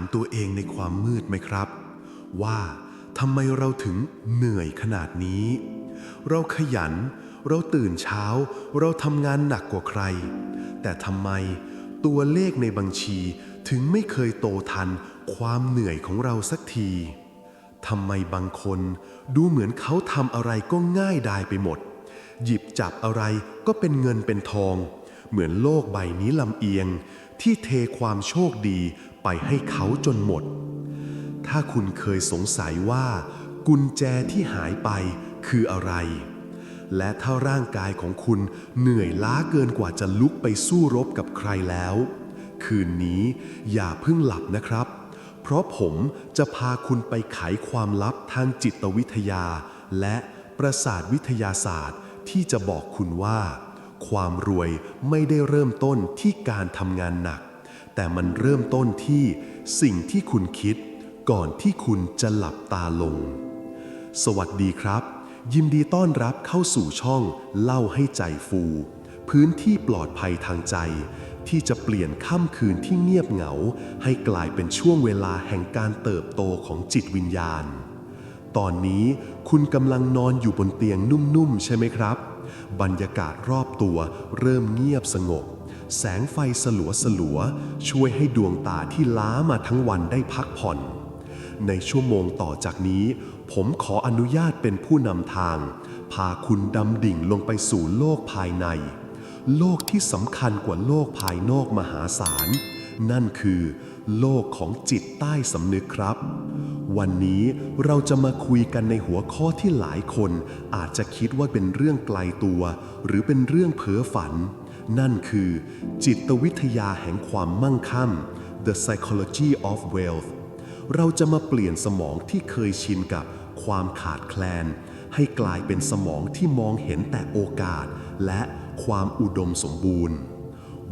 ามตัวเองในความมืดไหมครับ ว่าทำไมเราถึงเหนื่อยขนาดนี้ เราขยัน เราตื่นเช้า เราทำงานหนักกว่าใคร แต่ทำไมตัวเลขในบัญชีถึงไม่เคยโตทันความเหนื่อยของเราสักทีทำไมบางคนดูเหมือนเขาทำอะไรก็ง่ายดายไปหมด หยิบจับอะไรก็เป็นเงินเป็นทอง เหมือนโลกใบนี้ลำเอียง ที่เทความโชคดีไปให้เขาจนหมด ถ้าคุณเคยสงสัยว่า กุญแจที่หายไปคืออะไร และถ้าร่างกายของคุณเหนื่อยล้าเกินกว่าจะลุกไปสู้รบกับใครแล้ว คืนนี้อย่าเพิ่งหลับนะครับ เพราะผมจะพาคุณไปไขความลับทางจิตวิทยา และประสาทวิทยาศาสตร์ที่จะบอกคุณว่า ความรวยไม่ได้เริ่มต้นที่การทำงานหนัก แต่มันเริ่มต้นที่สิ่งที่คุณคิด ก่อนที่คุณจะหลับตาลง สวัสดีครับ ยินดีต้อนรับเข้าสู่ช่องเล่าให้ใจฟู พื้นที่ปลอดภัยทางใจ ที่จะเปลี่ยนค่ำคืนที่เงียบเหงา ให้กลายเป็นช่วงเวลาแห่งการเติบโตของจิตวิญญาณ ตอนนี้คุณกำลังนอนอยู่บนเตียงนุ่มๆ ใช่ไหมครับ บรรยากาศรอบตัวเริ่มเงียบสงบ แสงไฟสลัวสลัวๆช่วยให้ดวงตาที่ล้ามาทั้งวันได้พักผ่อน ในชั่วโมงต่อจากนี้ ผมขออนุญาตเป็นผู้นำทาง พาคุณดำดิ่งลงไปสู่โลกภายใน โลกที่สำคัญกว่าโลกภายนอกมหาศาล นั่นคือ โลกของจิตใต้สำนึกครับ วันนี้เราจะมาคุยกันในหัวข้อที่หลายคน อาจจะคิดว่าเป็นเรื่องไกลตัว หรือเป็นเรื่องเพ้อฝัน นั่นคือ จิตวิทยาแห่งความมั่งคั่ง The Psychology of Wealth เราจะมาเปลี่ยนสมองที่เคยชินกับความขาดแคลน ให้กลายเป็นสมองที่มองเห็นแต่โอกาส และความอุดมสมบูรณ์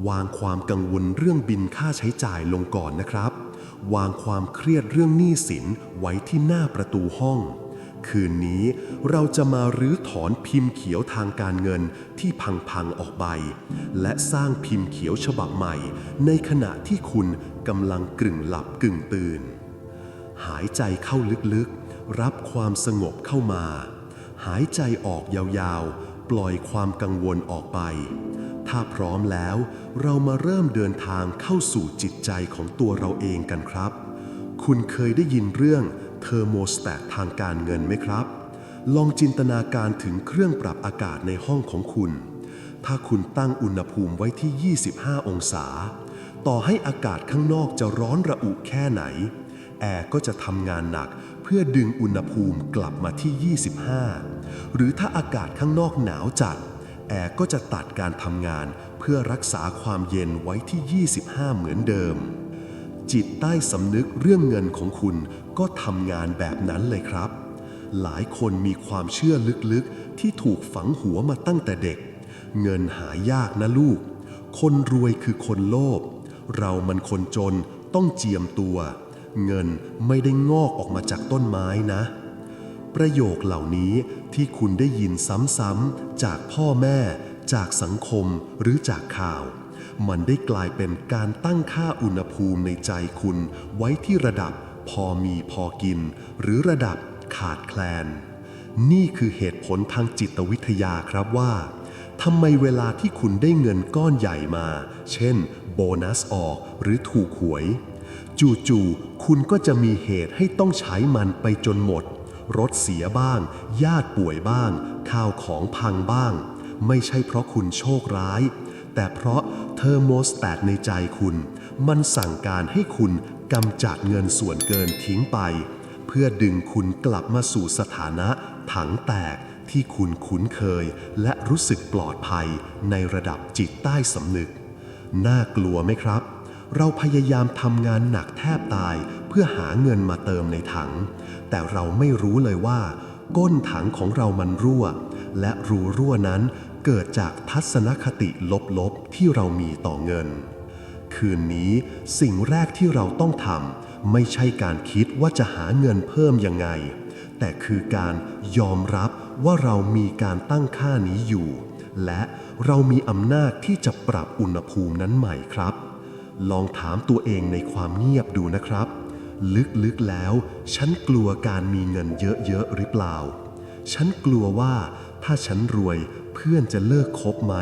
วางความกังวลเรื่องบินค่าใช้จ่ายลงก่อนนะครับ วางความเครียดเรื่องหนี้สินไว้ที่หน้าประตูห้อง คืนนี้เราจะมารื้อถอนพิมพ์เขียวทางการเงินที่พังๆออกไป และสร้างพิมพ์เขียวฉบับใหม่ ในขณะที่คุณกำลังกึ่งหลับกึ่งตื่น หายใจเข้าลึกๆ รับความสงบเข้ามา หายใจออกยาวๆ ปล่อยความกังวลออกไป ถ้าพร้อมแล้ว เรามาเริ่มเดินทางเข้าสู่จิตใจของตัวเราเองกันครับ คุณเคยได้ยินเรื่องเทอร์โมสแตททางการเงินไหมครับ ลองจินตนาการถึงเครื่องปรับอากาศในห้องของคุณ ถ้าคุณตั้งอุณหภูมิไว้ที่ 25 องศา ต่อให้อากาศข้างนอกจะร้อนระอุแค่ไหน แอร์ก็จะทำงานหนักเพื่อดึงอุณหภูมิกลับมาที่ 25 หรือถ้าอากาศข้างนอกหนาวจัด แอร์ก็จะตัดการทำงานเพื่อรักษาความเย็นไว้ที่ 25 เหมือนเดิม จิตใต้สำนึกเรื่องเงินของคุณก็ทำงานแบบนั้นเลยครับ หลายคนมีความเชื่อลึกๆ ที่ถูกฝังหัวมาตั้งแต่เด็ก เงินหายากนะลูก คนรวยคือคนโลภเรามันคนจนต้องเจียมตัว เงินไม่ได้งอกออกมาจากต้นไม้นะ ประโยคเหล่านี้ที่คุณได้ยินซ้ำๆจากพ่อแม่ จากสังคมหรือจากข่าว มันได้กลายเป็นการตั้งค่าอุณหภูมิในใจคุณ ไว้ที่ระดับพอมีพอกิน หรือระดับขาดแคลน นี่คือเหตุผลทางจิตวิทยาครับว่าทำไมเวลาที่คุณได้เงินก้อนใหญ่มา เช่น โบนัสออกหรือถูกหวย จู่ๆคุณก็จะมีเหตุให้ต้องใช้มันไปจนหมด รถเสียบ้าง ญาติป่วยบ้าง ข้าวของพังบ้าง ไม่ใช่เพราะคุณโชคร้าย แต่เพราะเทอร์โมสแตทในใจคุณ มันสั่งการให้คุณกำจัดเงินส่วนเกินทิ้งไป เพื่อดึงคุณกลับมาสู่สถานะ ถังแตกที่คุณคุ้นเคย และรู้สึกปลอดภัยในระดับจิตใต้สำนึก น่ากลัวไหมครับ เราพยายามทำงานหนักแทบตาย เพื่อหาเงินมาเติมในถัง แต่เราไม่รู้เลยว่า ก้นถังของเรามันรั่ว และรูรั่วนั้นเกิดจากทัศนคติลบๆที่เรามีต่อเงิน คืนนี้สิ่งแรกที่เราต้องทำไม่ใช่การคิดว่าจะหาเงินเพิ่มยังไง แต่คือการยอมรับว่าเรามีการตั้งค่านี้อยู่ และเรามีอำนาจที่จะปรับอุณหภูมินั้นใหม่ครับ ลองถามตัวเองในความเงียบดูนะครับ ลึกๆแล้ว ฉันกลัวการมีเงินเยอะๆหรือเปล่า ฉันกลัวว่าถ้าฉันรวยเพื่อนจะเลิกคบไหม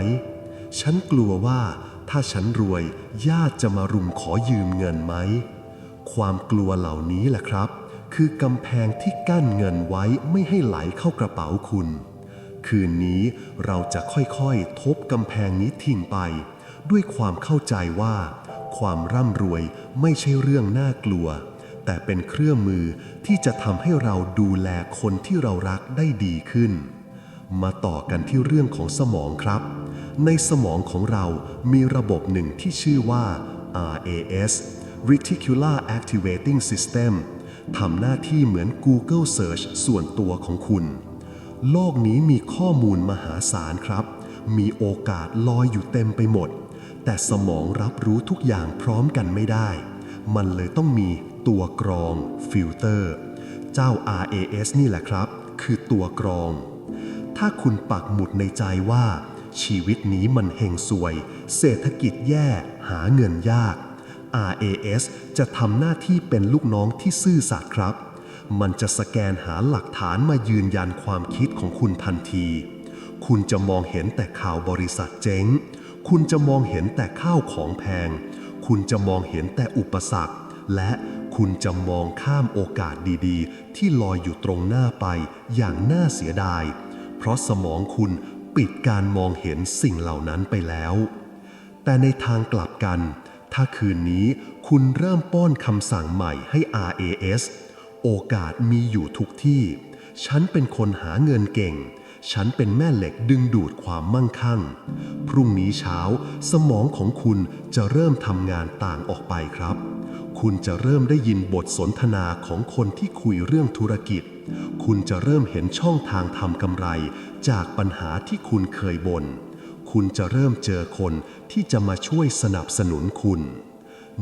ฉันกลัวว่าถ้าฉันรวยญาติจะมารุมขอยืมเงินไหม ความกลัวเหล่านี้แหละครับ คือกำแพงที่กั้นเงินไว้ไม่ให้ไหลเข้ากระเป๋าคุณ คืนนี้เราจะค่อยๆ ทบกำแพงนี้ทิ้งไป ด้วยความเข้าใจว่า ความร่ำรวยไม่ใช่เรื่องน่ากลัว แต่เป็นเครื่องมือที่จะทำให้เราดูแลคนที่เรารักได้ดีขึ้น มาต่อกันที่เรื่องของสมองครับ ในสมองของเรามีระบบหนึ่งที่ชื่อว่า RAS Reticular Activating System ทำหน้าที่เหมือน Google Search ส่วนตัวของคุณ โลกนี้มีข้อมูลมหาศาลครับ มีโอกาสลอยอยู่เต็มไปหมด แต่สมองรับรู้ทุกอย่างพร้อมกันไม่ได้ มันเลยต้องมี ตัวกรองฟิลเตอร์เจ้า RAS นี่แหละครับ คือตัวกรอง ถ้าคุณปักหมุดในใจว่า ชีวิตนี้มันเฮงซวย เศรษฐกิจแย่หาเงินยาก RAS จะทำหน้าที่เป็นลูกน้องที่ซื่อสัตย์ครับ มันจะสแกนหาหลักฐานมายืนยันความคิดของคุณทันที คุณจะมองเห็นแต่ข่าวบริษัทเจ๊ง คุณจะมองเห็นแต่ข้าวของแพง คุณจะมองเห็นแต่อุปสรรค และ คุณจะมองข้ามโอกาสดีๆ ที่ลอยอยู่ตรงหน้าไปอย่างน่าเสียดาย เพราะสมองคุณปิดการมองเห็นสิ่งเหล่านั้นไปแล้ว แต่ในทางกลับกัน ถ้าคืนนี้คุณเริ่มป้อนคำสั่งใหม่ให้ RAS โอกาสมีอยู่ทุกที่ ฉันเป็นคนหาเงินเก่ง ฉันเป็นแม่เหล็กดึงดูดความมั่งคั่ง พรุ่งนี้เช้าสมองของคุณจะเริ่มทำงานต่างออกไปครับ คุณจะเริ่มได้ยินบทสนทนาของคนที่คุยเรื่องธุรกิจ คุณจะเริ่มเห็นช่องทางทำกำไร จากปัญหาที่คุณเคยบน่น คุณจะเริ่มเจอคนที่จะมาช่วยสนับสนุนคุณ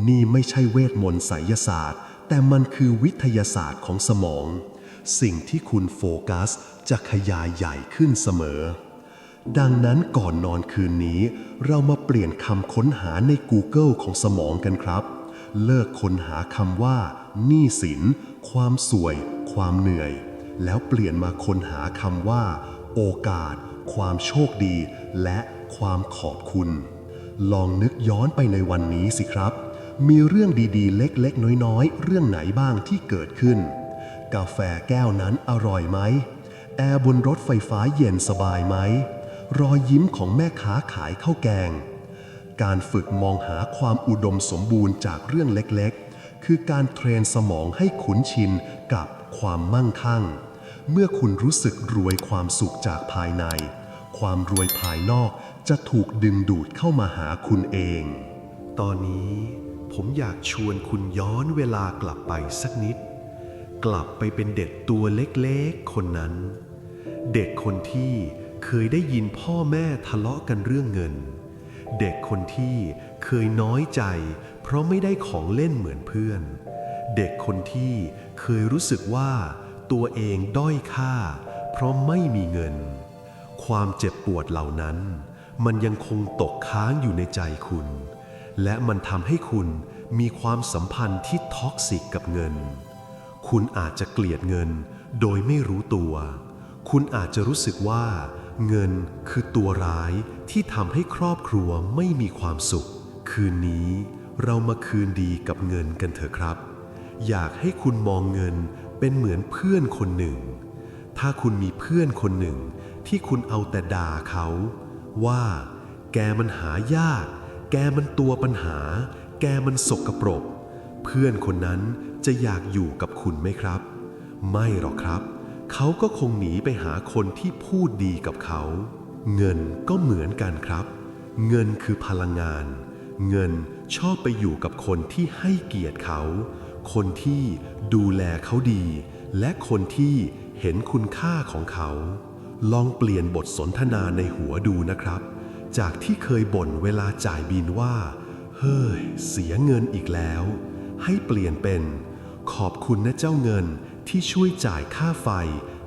นี่ไม่ใช่เวทมนต์ไสยศาสตร์ แต่มันคือวิทยาศาสตร์ของสมอง สิ่งที่คุณโฟกัสจะขยายใหญ่ขึ้นเสมอดังนั้นก่อนนอนคืนนี้ เรามาเปลี่ยนคำค้นหาใน Google ของสมองกันครับ เลิกค้นหาคำว่าหนี้สิน ความสวย ความเหนื่อย แล้วเปลี่ยนมาค้นหาคำว่า โอกาส ความโชคดี และความขอบคุณ ลองนึกย้อนไปในวันนี้สิครับ มีเรื่องดีๆ เล็กๆ น้อยๆ เรื่องไหนบ้างที่เกิดขึ้น กาแฟแก้วนั้นอร่อยไหมแอร์บนรถไฟฟ้าเย็นสบายไหมรอยยิ้มของแม่ค้าขายข้าวแกง การฝึกมองหาความอุดมสมบูรณ์จากเรื่องเล็กๆ คือการเทรนสมองให้คุ้นชินกับความมั่งคั่ง เมื่อคุณรู้สึกรวยความสุขจากภายใน ความรวยภายนอกจะถูกดึงดูดเข้ามาหาคุณเอง ตอนนี้ผมอยากชวนคุณย้อนเวลากลับไปสักนิด กลับไปเป็นเด็กตัวเล็กๆ คนนั้น เด็กคนที่เคยได้ยินพ่อแม่ทะเลาะกันเรื่องเงิน เด็กคนที่เคยน้อยใจ เพราะไม่ได้ของเล่นเหมือนเพื่อน เด็กคนที่เคยรู้สึกว่าตัวเองด้อยค่า เพราะไม่มีเงิน ความเจ็บปวดเหล่านั้น มันยังคงตกค้างอยู่ในใจคุณ และมันทำให้คุณมีความสัมพันธ์ที่ท็อกซิกกับเงิน คุณอาจจะเกลียดเงินโดยไม่รู้ตัว คุณอาจจะรู้สึกว่า เงินคือตัวร้าย ที่ทำให้ครอบครัวไม่มีความสุข คืนนี้เรามาคืนดีกับเงินกันเถอะครับ อยากให้คุณมองเงินเป็นเหมือนเพื่อนคนหนึ่ง ถ้าคุณมีเพื่อนคนหนึ่ง ที่คุณเอาแต่ด่าเขา ว่า แกมันหายาก แกมันตัวปัญหา แกมันสกปรก เพื่อนคนนั้นจะอยากอยู่กับคุณไหมครับ ไม่หรอกครับ เขาก็คงหนีไปหาคนที่พูดดีกับเขา เงินก็เหมือนกันครับ เงินคือพลังงาน เงินชอบไปอยู่กับคนที่ให้เกียรติเขา คนที่ดูแลเขาดี และคนที่เห็นคุณค่าของเขา ลองเปลี่ยนบทสนทนาในหัวดูนะครับ จากที่เคยบ่นเวลาจ่ายบินว่า เฮ้ย เสียเงินอีกแล้ว ให้เปลี่ยนเป็น ขอบคุณนะเจ้าเงินที่ช่วยจ่ายค่าไฟ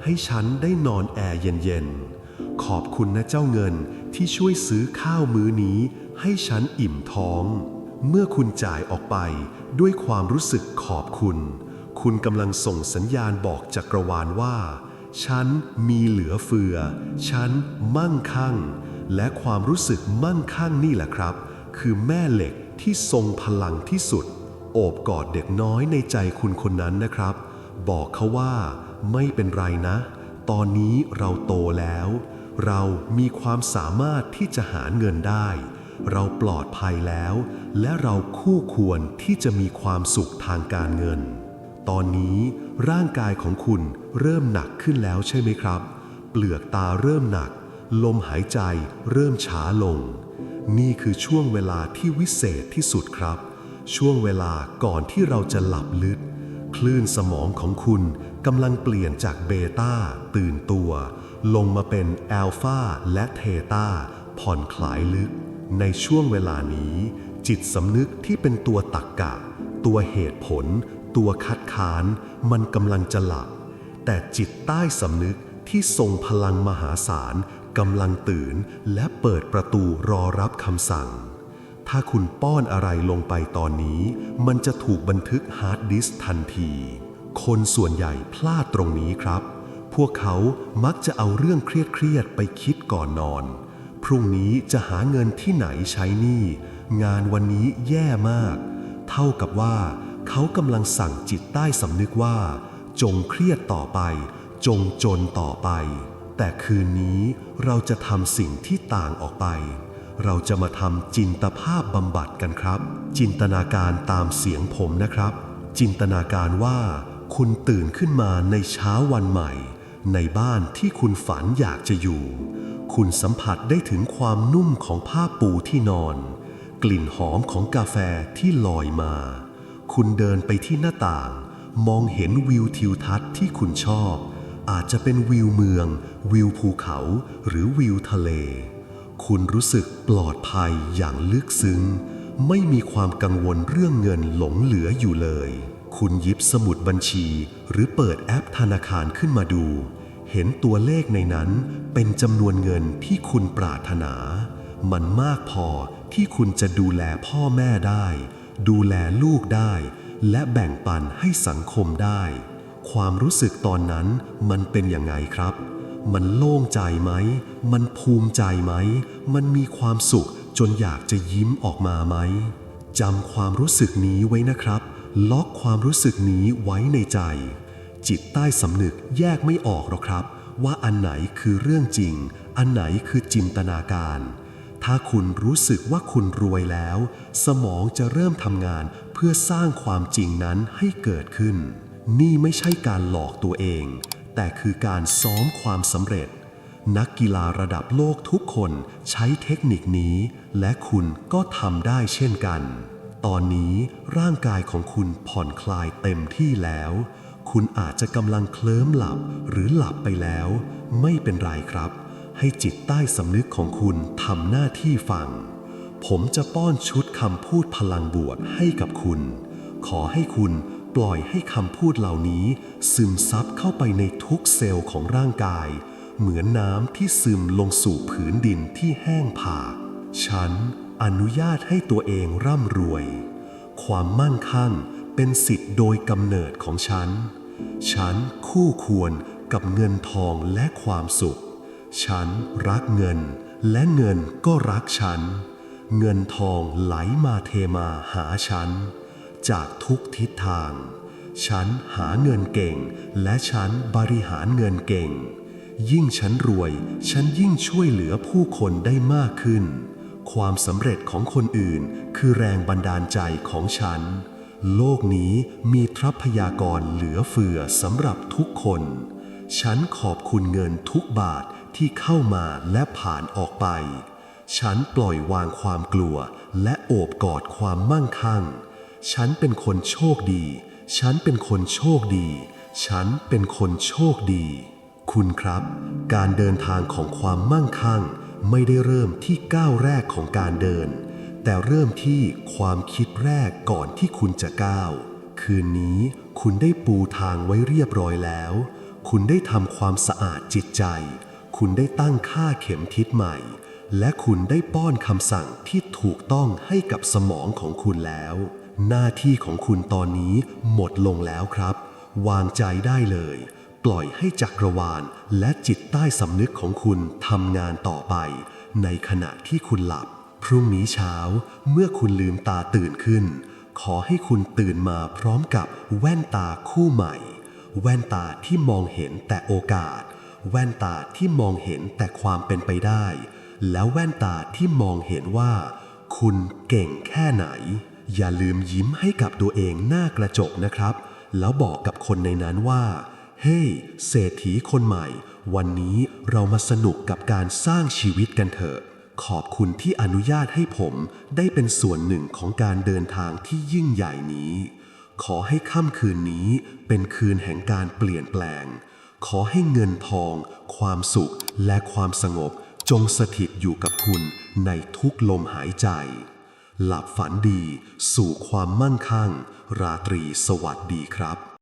ให้ฉันได้นอนแอร์เย็นๆ ขอบคุณนะเจ้าเงินที่ช่วยซื้อข้าวมื้อนี้ให้ฉันอิ่มท้อง เมื่อคุณจ่ายออกไปด้วยความรู้สึกขอบคุณ คุณกำลังส่งสัญญาณบอกจักรวาลว่า ฉันมีเหลือเฟือ ฉันมั่งคั่ง และความรู้สึกมั่งคั่งนี่แหละครับ คือแม่เหล็กที่ทรงพลังที่สุด โอบกอดเด็กน้อยในใจคุณคนนั้นนะครับ บอกเขาว่าไม่เป็นไรนะ ตอนนี้เราโตแล้ว เรามีความสามารถที่จะหาเงินได้ เราปลอดภัยแล้ว และเราคู่ควรที่จะมีความสุขทางการเงิน ตอนนี้ร่างกายของคุณเริ่มหนักขึ้นแล้วใช่ไหมครับ เปลือกตาเริ่มหนัก ลมหายใจเริ่มช้าลง นี่คือช่วงเวลาที่วิเศษที่สุดครับ ช่วงเวลาก่อนที่เราจะหลับลึก คลื่นสมองของคุณ กำลังเปลี่ยนจากเบต้าตื่นตัว ลงมาเป็นแอลฟาและเทตาผ่อนคลายลึก ในช่วงเวลานี้ จิตสำนึกที่เป็นตัวตักกะ ตัวเหตุผล ตัวคัดค้าน มันกำลังจะหลับ แต่จิตใต้สำนึกที่ทรงพลังมหาศาลกำลังตื่นและเปิดประตูรอรับคำสั่ง ถ้าคุณป้อนอะไรลงไปตอนนี้ มันจะถูกบันทึกฮาร์ดดิสก์ทันที คนส่วนใหญ่พลาดตรงนี้ครับ พวกเขามักจะเอาเรื่องเครียดๆไปคิดก่อนนอน พรุ่งนี้จะหาเงินที่ไหนใช้หนี้ งานวันนี้แย่มาก เท่ากับว่า เขากำลังสั่งจิตใต้สำนึกว่า จงเครียดต่อไป จงจนต่อไป แต่คืนนี้เราจะทำสิ่งที่ต่างออกไป เราจะมาทำจินตภาพบำบัดกันครับ จินตนาการตามเสียงผมนะครับจินตนาการว่า คุณตื่นขึ้นมาในเช้าวันใหม่ ในบ้านที่คุณฝันอยากจะอยู่ คุณสัมผัสได้ถึงความนุ่มของผ้าปูที่นอน กลิ่นหอมของกาแฟที่ลอยมา คุณเดินไปที่หน้าต่าง มองเห็นวิวทิวทัศน์ที่คุณชอบ อาจจะเป็นวิวเมือง วิวภูเขา หรือวิวทะเล คุณรู้สึกปลอดภัยอย่างลึกซึ้ง ไม่มีความกังวลเรื่องเงินหลงเหลืออยู่เลย คุณยิบสมุดบัญชี หรือเปิดแอปธนาคารขึ้นมาดู เห็นตัวเลขในนั้นเป็นจำนวนเงินที่คุณปรารถนา มันมากพอที่คุณจะดูแลพ่อแม่ได้ ดูแลลูกได้ และแบ่งปันให้สังคมได้ ความรู้สึกตอนนั้นมันเป็นอยังไงครับ มันโล่งใจไหม มันภูมิใจไหม มันมีความสุขจนอยากจะยิ้มออกมาไหมจำความรู้สึกนี้ไว้นะครับ ล็อกความรู้สึกนี้ไว้ในใจ จิตใต้สำนึกแยกไม่ออกหรอกครับ ว่าอันไหนคือเรื่องจริง อันไหนคือจินตนาการ ถ้าคุณรู้สึกว่าคุณรวยแล้ว สมองจะเริ่มทำงานเพื่อสร้างความจริงนั้นให้เกิดขึ้น นี่ไม่ใช่การหลอกตัวเอง แต่คือการซ้อมความสำเร็จ นักกีฬาระดับโลกทุกคนใช้เทคนิคนี้ และคุณก็ทำได้เช่นกัน ตอนนี้ร่างกายของคุณผ่อนคลายเต็มที่แล้ว คุณอาจจะกำลังเคลิ้มหลับหรือหลับไปแล้ว ไม่เป็นไรครับ ให้จิตใต้สำนึกของคุณทำหน้าที่ฟัง ผมจะป้อนชุดคำพูดพลังบวกให้กับคุณ ขอให้คุณปล่อยให้คำพูดเหล่านี้ ซึมซับเข้าไปในทุกเซลล์ของร่างกาย เหมือนน้ำที่ซึมลงสู่ผืนดินที่แห้งผากฉัน อนุญาตให้ตัวเองร่ำรวย ความมั่งคั่งเป็นสิทธิ์โดยกำเนิดของฉัน ฉันคู่ควรกับเงินทองและความสุข ฉันรักเงินและเงินก็รักฉัน เงินทองไหลมาเทมาหาฉัน จากทุกทิศทาง ฉันหาเงินเก่ง และฉันบริหารเงินเก่ง ยิ่งฉันรวย ฉันยิ่งช่วยเหลือผู้คนได้มากขึ้น ความสำเร็จของคนอื่น คือแรงบันดาลใจของฉัน โลกนี้มีทรัพยากรเหลือเฟือสำหรับทุกคน ฉันขอบคุณเงินทุกบาทที่เข้ามาและผ่านออกไป ฉันปล่อยวางความกลัวและโอบกอดความมั่งคั่ง ฉันเป็นคนโชคดี ฉันเป็นคนโชคดี ฉันเป็นคนโชคดี คุณครับ การเดินทางของความมั่งคั่ง ไม่ได้เริ่มที่ก้าวแรกของการเดิน แต่เริ่มที่ความคิดแรกก่อนที่คุณจะก้าว คืนนี้คุณได้ปูทางไว้เรียบร้อยแล้ว คุณได้ทำความสะอาดจิตใจ คุณได้ตั้งค่าเข็มทิศใหม่ และคุณได้ป้อนคำสั่งที่ถูกต้องให้กับสมองของคุณแล้ว หน้าที่ของคุณตอนนี้หมดลงแล้วครับ วางใจได้เลย ปล่อยให้จักรวาลและจิตใต้สำนึกของคุณทำงานต่อไป ในขณะที่คุณหลับ พรุ่งนี้เช้าเมื่อคุณลืมตาตื่นขึ้น ขอให้คุณตื่นมาพร้อมกับแว่นตาคู่ใหม่ แว่นตาที่มองเห็นแต่โอกาส แว่นตาที่มองเห็นแต่ความเป็นไปได้ แล้วแว่นตาที่มองเห็นว่า คุณเก่งแค่ไหน อย่าลืมยิ้มให้กับตัวเองหน้ากระจกนะครับ แล้วบอกกับคนในนั้นว่า เฮ้ hey, เศรษฐีคนใหม่ วันนี้เรามาสนุกกับการสร้างชีวิตกันเถอะ ขอบคุณที่อนุญาตให้ผมได้เป็นส่วนหนึ่งของการเดินทางที่ยิ่งใหญ่นี้ ขอให้ค่ำคืนนี้เป็นคืนแห่งการเปลี่ยนแปลง ขอให้เงินทอง ความสุขและความสงบ จงสถิตอยู่กับคุณในทุกลมหายใจ หลับฝันดี สู่ความมั่งคั่ง ราตรีสวัสดีครับ